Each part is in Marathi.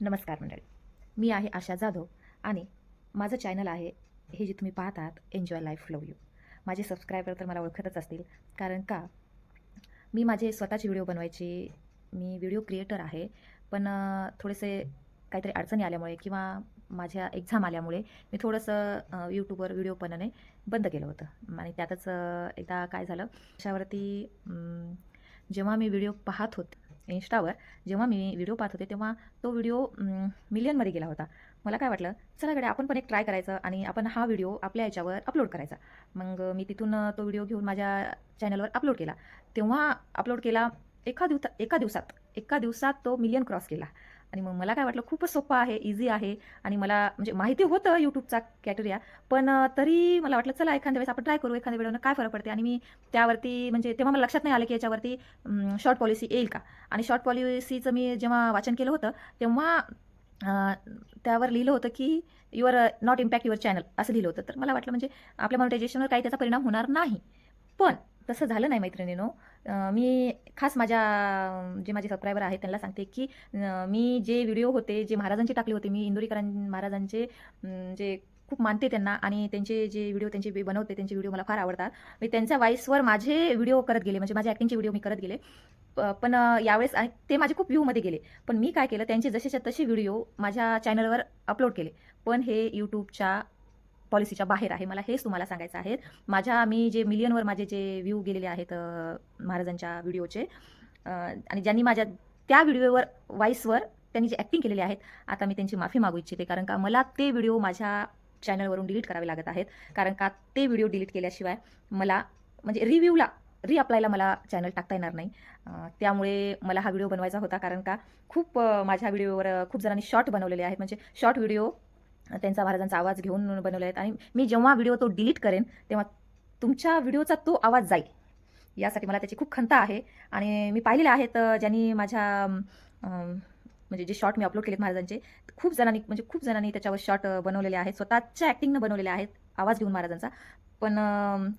नमस्कार मंडळी. मी आहे आशा जाधव आणि माझं चॅनल आहे हे जे तुम्ही पाहतात एन्जॉय लाईफ लव यू माझे सबस्क्रायबर तर मला ओळखतच असतील कारण का? मी माझे स्वतःचे व्हिडिओ बनवायचे मी व्हिडिओ क्रिएटर आहे पण थोडेसे काहीतरी अडचणी आल्यामुळे किंवा माझ्या एक्झाम आल्यामुळे मी थोडंसं यूट्यूबवर व्हिडिओ बनवणे बंद केलं होतं. आणि त्यातच एकदा काय झालं? अशावरती जेव्हा मी व्हिडिओ पाहत होते इन्स्टावर जेव्हा मी व्हिडिओ पाहत होते तेव्हा तो व्हिडिओ मिलियनमध्ये गेला होता. मला काय वाटलं चला गड्या आपण पण एक ट्राय करायचं आणि आपण हा व्हिडिओ आपल्या याच्यावर अपलोड करायचा. मग मी तिथून तो व्हिडिओ घेऊन माझ्या चॅनलवर अपलोड केला. तेव्हा अपलोड केला एका दिवसा एका दिवसात एका दिवसात तो मिलियन क्रॉस केला. आणि मग मला काय वाटलं खूपच सोपं आहे इझी आहे. आणि मला म्हणजे माहिती होतं यूट्यूबचा कॅटेरिया पण तरी मला वाटलं चला एखाद्या वेळेस आपण ट्राय करू एखाद्या वेळेनं काय फरक पडते? आणि मी त्यावरती म्हणजे तेव्हा मला लक्षात नाही आलं की याच्यावरती शॉर्ट पॉलिसी येईल का? आणि शॉर्ट पॉलिसीचं मी जेव्हा वाचन केलं होतं तेव्हा त्यावर लिहिलं होतं की your not impact your channel असं लिहिलं होतं. तर मला वाटलं म्हणजे आपल्या मॉनिटायझेशनवर काही त्याचा परिणाम होणार नाही. पण तसं झालं नाही मैत्रिणीनो. मी खास माझ्या जे माझे सबस्क्रायबर आहेत त्यांना सांगते की मी जे व्हिडिओ होते जे महाराजांचे टाकले होते मी इंदोरीकरां महाराजांचे जे खूप मानते त्यांना आणि त्यांचे जे व्हिडिओ त्यांचे बनवते त्यांचे व्हिडिओ मला फार आवडतात. मी त्यांच्या वॉईसवर माझे व्हिडिओ करत गेले म्हणजे माझ्या ॲक्टिंगचे व्हिडिओ मी करत गेले. प- पण यावेळेस ते माझे खूप व्ह्यूमध्ये गेले. पण मी काय केलं त्यांचे जसेच्या तसे व्हिडिओ माझ्या चॅनलवर अपलोड केले. पण हे यूट्यूबच्या पॉलिसीच्या बाहेर आहे. मला हेच तुम्हाला सांगायचं आहे. माझ्या मी जे मिलियनवर माझे जे व्ह्यू गेलेले आहेत महाराजांच्या व्हिडिओचे आणि ज्यांनी माझ्या त्या व्हिडिओवर वाईसवर त्यांनी जे ॲक्टिंग केलेले आहेत आता मी त्यांची माफी मागू इच्छिते. कारण का मला ते व्हिडिओ माझ्या चॅनलवरून डिलीट करावे लागत आहेत. कारण का ते व्हिडिओ डिलीट केल्याशिवाय मला म्हणजे रिव्ह्यूला रिअप्लायला मला चॅनल टाकता येणार नाही. त्यामुळे मला हा व्हिडिओ बनवायचा होता. कारण का खूप माझ्या व्हिडिओवर खूप जणांनी शॉर्ट बनवलेले आहेत. म्हणजे शॉर्ट व्हिडिओ त्यांचा महाराजांचा आवाज घेऊन बनवले आहेत आणि मी जेव्हा व्हिडिओ तो डिलीट करेन तेव्हा तुमच्या व्हिडिओचा तो आवाज जाईल. यासाठी मला त्याची खूप खंत आहे. आणि मी पाहिलेले आहेत ज्यांनी माझ्या म्हणजे जे शॉर्ट मी अपलोड केलेत महाराजांचे खूप जणांनी म्हणजे खूप जणांनी त्याच्यावर शॉर्ट बनवलेले आहेत. स्वतःच्या ॲक्टिंगनं बनवलेले आहेत. आवाज घेऊन महाराजांचा. पण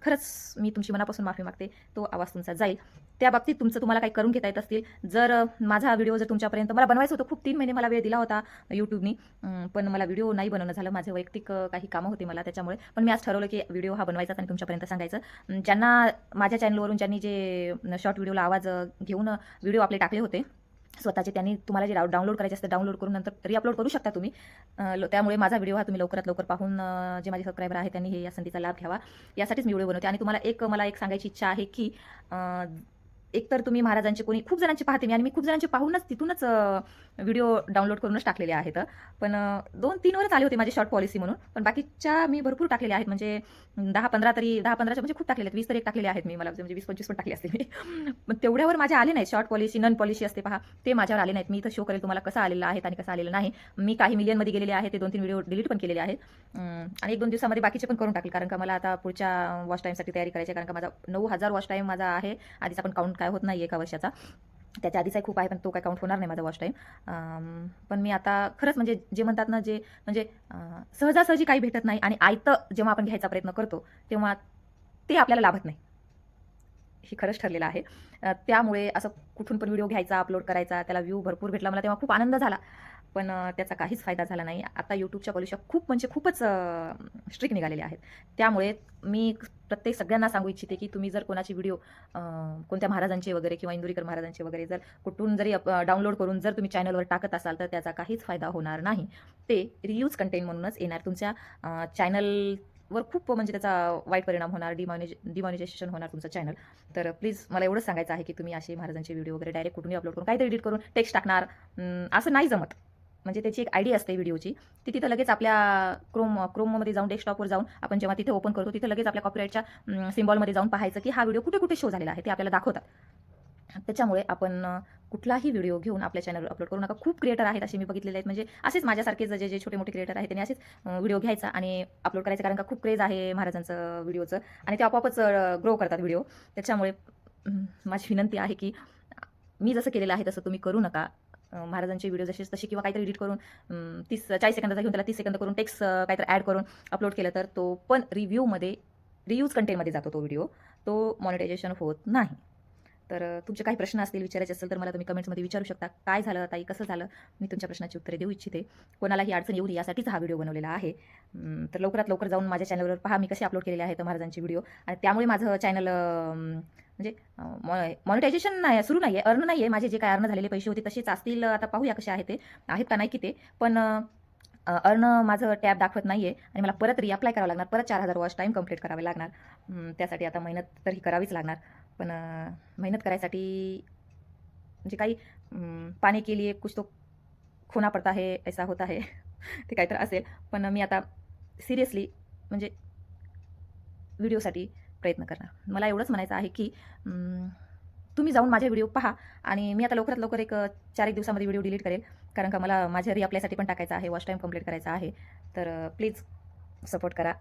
खरंच मी तुमची मनापासून माफी मागते. तो आवाज तुमचा जाईल. त्या बाबतीत तुमचं तुम्हाला काही करून घेता येत असतील. जर माझा व्हिडिओ जर तुमच्यापर्यंत मला बनवायचं होतं खूप तीन महिने मला वेळ दिला होता यूट्यूबनी पण मला व्हिडिओ नाही बनवणं झालं. माझे वैयक्तिक काही कामं होती मला त्याच्यामुळे. पण मी आज ठरवलं की व्हिडिओ हा बनवायचा आणि तुमच्यापर्यंत सांगायचं. ज्यांना माझ्या चॅनलवरून ज्यांनी जे शॉर्ट व्हिडिओला आवाज घेऊन व्हिडिओ आपले टाकले होते स्वतःचे त्यांनी तुम्हाला जे डाउनलोड करायचे असते डाउनलोड करून नंतर रीअपलोड करू शकता तुम्ही. त्यामुळे माझा व्हिडिओ हा तुम्ही लवकरात लवकर पाहून जे माझे सबस्क्रायबर आहे त्यांनी हे या संधीचा लाभ घ्यावा. यासाठीच मी व्हिडिओ बनवते. आणि तुम्हाला एक मला एक सांगायची इच्छा आहे की एकतर तुम्ही महाराजांचे कोणी खूप जणांचे पाहते मी आणि मी खूप जणांचे पाहूनच तिथूनच व्हिडिओ डाउनलोड करूनच टाकलेले आहेत. पण दोन दोन तीनवरच आले होते माझे शॉर्ट पॉलिसी म्हणून. पण बाकीच्या मी भरपूर टाकलेले आहेत. म्हणजे दहा पंधरा तरी दहा पंधराच्या म्हणजे खूप टाकलेले आहेत. वीस तरी एक टाकलेले आहेत मी. मला म्हणजे वीस पंचवीस पण टाकले असते मी. पण तेवढ्यावर माझे आले नाहीत. शॉर्ट पॉलिसी नन पॉलिसी असते पहा. ते माझ्यावर आले नाहीत. मी इथं शो करेल तुम्हाला कसं आलेलं आहे आणि कसं आलेलं नाही. मी काही मिलियनमध्ये गेलेले आहे ते दोन तीन व्हिडिओ डिलीट पण केलेले आहेत. आणि एक दोन दिवसामध्ये बाकीचे पण करून टाकले कारण का मला आता पुढच्या वॉच टाईमसाठी तयारी करायची कारण का माझा नऊ हजार वॉच टाईम माझा आहे. आधीचा पण काउंट काय होत नाही एका वर्षाचा. त्याच्या आधीचा खूप आहे पण तो काय काउंट होणार नाही माझा वॉच टाईम पण मी आता खरंच म्हणजे जे म्हणतात ना जे म्हणजे सहजासहजी काही भेटत नाही आणि आयतं जेव्हा आपण घ्यायचा प्रयत्न करतो तेव्हा ते आपल्याला लाभत नाही. हे खरंच ठरलेलं आहे. त्यामुळे असं कुठून पण व्हिडिओ घ्यायचा अपलोड करायचा त्याला व्ह्यू भरपूर भेटला. मला तेव्हा खूप आनंद झाला. पण त्याचा काहीच फायदा झाला नाही. आता यूट्यूबच्या पॉलिशा खूप म्हणजे खूपच स्ट्रिक्ट निघालेल्या आहेत. त्यामुळे मी प्रत्येक सगळ्यांना सांगू इच्छिते की तुम्ही जर कोणाची व्हिडिओ कोणत्या महाराजांचे वगैरे किंवा इंदुरीकर महाराजांचे वगैरे जर कुठून जरी डाउनलोड करून जर तुम्ही चॅनलवर टाकत असाल तर त्याचा काहीच फायदा होणार नाही. ते रियूज कंटेंट म्हणूनच येणार. तुमच्या चॅनलवर खूप म्हणजे त्याचा वाईट परिणाम होणार डिमॉनिज डिमॉनिजेशन होणार तुमचं चॅनल तर प्लीज मला एवढंच सांगायचं आहे की तुम्ही असे महाराजांचे व्हिडिओ वगैरे डायरेक्ट कुठून अपलोड करून काहीतरी एडिट करून टेक्स्ट टाकणार असं नाही जमत. म्हणजे त्याची एक आयडी असते व्हिडिओची. ती तिथं लगेच आपल्या क्रोम क्रोममध्ये जाऊन डेस्कटॉपवर जाऊन आपण जेव्हा तिथे ओपन करतो तिथं लगेच आपल्या कॉपीराईटच्या सिम्बॉलमध्ये जाऊन पाहायचं की हा व्हिडिओ कुठे कुठे शो झालेला आहे ते आपल्याला दाखवतात. त्याच्यामुळे आपण कुठलाही व्हिडिओ घेऊन आपल्या चॅनलवर अपलोड करू नका. खूप क्रिएटर आहेत असे मी बघितलेले आहेत. म्हणजे असेच माझ्यासारखे जे जे छोटे मोठे क्रिएटर आहेत त्यांनी असेच व्हिडिओ घ्यायचा आणि अपलोड करायचा. कारण का खूप क्रेज आहे महाराजांचं व्हिडिओचं आणि ते आपोआपच ग्रो करतात व्हिडिओ त्याच्यामुळे माझी विनंती आहे की मी जसं केलेलं आहे तसं तुम्ही करू नका. महाराजांचे व्हिडिओ जसे तसे किंवा काहीतरी एडिट करून तीस चाळीस सेकंदाचा घेऊन त्याला तीस सेकंद करून टेक्स्ट काहीतरी ॲड करून अपलोड केलं तर तो पण रिव्ह्यूमध्ये रियूज कंटेंटमध्ये जातो तो व्हिडिओ तो मॉनिटायझेशन होत नाही. तर तुमचे काही प्रश्न असतील विचारायचे असेल तर मला तुम्ही कमेंट्समध्ये विचारू शकता. काय झालं ताई? कसं झालं? मी तुमच्या प्रश्नाची उत्तरे देऊ इच्छिते. कोणालाही अडचण येऊ नये यासाठीच हा व्हिडिओ बनवलेला आहे. तर लवकरात लवकर जाऊन माझ्या चॅनलवर पहा मी कसे अपलोड केलेले आहेत महाराजांचे व्हिडिओ आणि त्यामुळे माझं चॅनल म्हणजे मॉनिटायझेशन नाही सुरू नाही आहे अर्न नाही आहे माझे जे काय अर्न झालेले पैसे होते तसेच असतील. आता पाहूया कसे आहे ते. आहेत का नाही की ते. पण अर्न माझं टॅब दाखवत नाही आहे आणि मला परत रिअप्लाय करावं लागणार. परत चार हजार वॉश टाईम कंप्लीट करावे लागणार. त्यासाठी आता मेहनत तर ही करावीच लागणार. पण मेहनत करायसाठी म्हणजे काही पाणी पाने कुछ तो खोना पडता है ऐसा होता है ते काहीतरी असेल. पण मी आता सिरियसली म्हणजे व्हिडिओसाठी प्रयत्न करणार. मला एवढंच म्हणायचं आहे की तुम्ही जाऊन माझे व्हिडिओ पहा आणि मी आता लवकरात लवकर एक चार एक दिवसामध्ये व्हिडिओ डिलीट करेल. कारण का मला माझ्या रिअप्लायसाठी पण टाकायचं आहे वॉच टाईम कंप्लीट करायचा आहे. तर प्लीज सपोर्ट करा.